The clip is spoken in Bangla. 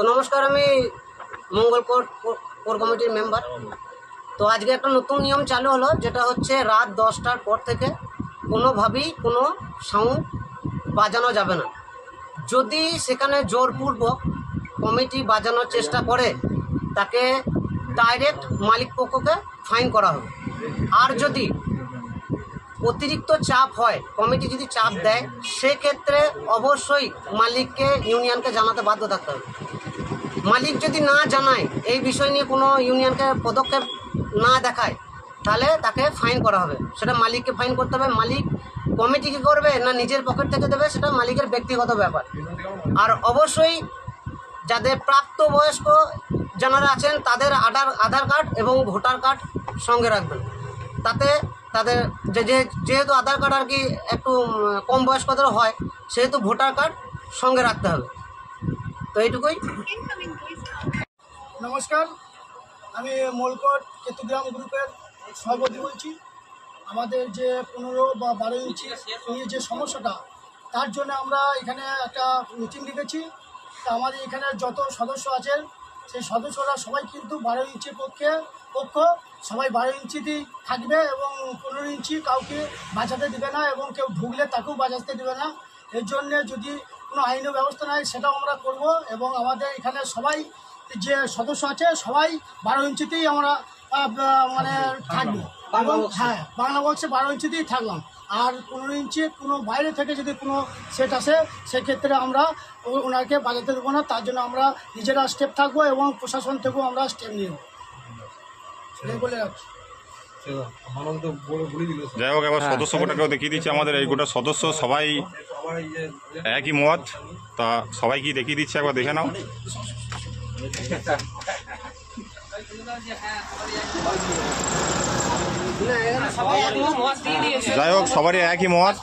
তো নমস্কার, আমি মঙ্গল কোর কমিটির মেম্বার। তো আজকে একটা নতুন নিয়ম চালু হলো, যেটা হচ্ছে রাত দশটার পর থেকে কোনোভাবেই কোনো সাউন্ড বাজানো যাবে না। যদি সেখানে জোরপূর্বক কমিটি বাজানোর চেষ্টা করে, তাকে ডাইরেক্ট মালিক পক্ষকে ফাইন করা হবে। আর যদি অতিরিক্ত চাপ হয়, কমিটি যদি চাপ দেয়, সেক্ষেত্রে অবশ্যই মালিককে ইউনিয়নকে জানাতে বাধ্য থাকতে হবে। মালিক যদি না জানায়, এই বিষয় নিয়ে কোনো ইউনিয়নকে পদক্ষেপ না দেখায়, তাহলে তাকে ফাইন করা হবে। সেটা মালিককে ফাইন করতে হবে। মালিক কমিটি কী করবে না নিজের পকেট থেকে দেবে, সেটা মালিকের ব্যক্তিগত ব্যাপার। আর অবশ্যই যাদের প্রাপ্তবয়স্ক যারা আছেন, তাদের আধার আধার কার্ড এবং ভোটার কার্ড সঙ্গে রাখবেন। তাতে তাদের যে যেহেতু আধার কার্ড আর কি একটু কম বয়স্কদের হয়, সেহেতু ভোটার কার্ড সঙ্গে রাখতে হবে। তো এইটুকুই। নমস্কার, আমি মোলকট কেতুগ্রাম গ্রুপের সভাপতি বলছি। আমাদের যে পনেরো বা বারো ইঞ্চি যে সমস্যাটা, তার জন্য আমরা এখানে একটা মিটিং রেখেছি তা আমাদের এখানে যত সদস্য আছেন, সেই সদস্যরা সবাই কিন্তু বারো ইঞ্চির পক্ষে পক্ষ, সবাই বারো ইঞ্চিতেই থাকবে এবং পনেরো ইঞ্চি কাউকে বাঁচাতে দেবে না এবং কেউ ঢুকলে তাকেও বাঁচাতে দেবে না। এর জন্যে যদি কোনো আইনি ব্যবস্থা নেয় সেটাও আমরা করব এবং আমাদের এখানে সবাই যে সদস্য আছে সবাই বারো ইঞ্চিতেই আমরা মানে থাকব। এবং হ্যাঁ বাংলা বক্সে বারো ইঞ্চিতেই থাকলাম। আর পনেরো ইঞ্চি কোনো বাইরে থেকে যদি কোনো সেট আসে সেক্ষেত্রে আমরা ওনাকে বাজাতে দেবো না তার জন্য আমরা নিজেরা স্টেপ থাকব এবং প্রশাসন থেকেও আমরা স্টেপ নিব। বলে রাখছি। যাই হোক এবার সদস্য গোটাকেও দেখিয়ে দিচ্ছি আমাদের এই গোটা সদস্য সবাই একই মত তা সবাই কি দেখিয়ে দিচ্ছে একবার দেখে নাও। যাই হোক সবারই একই মত।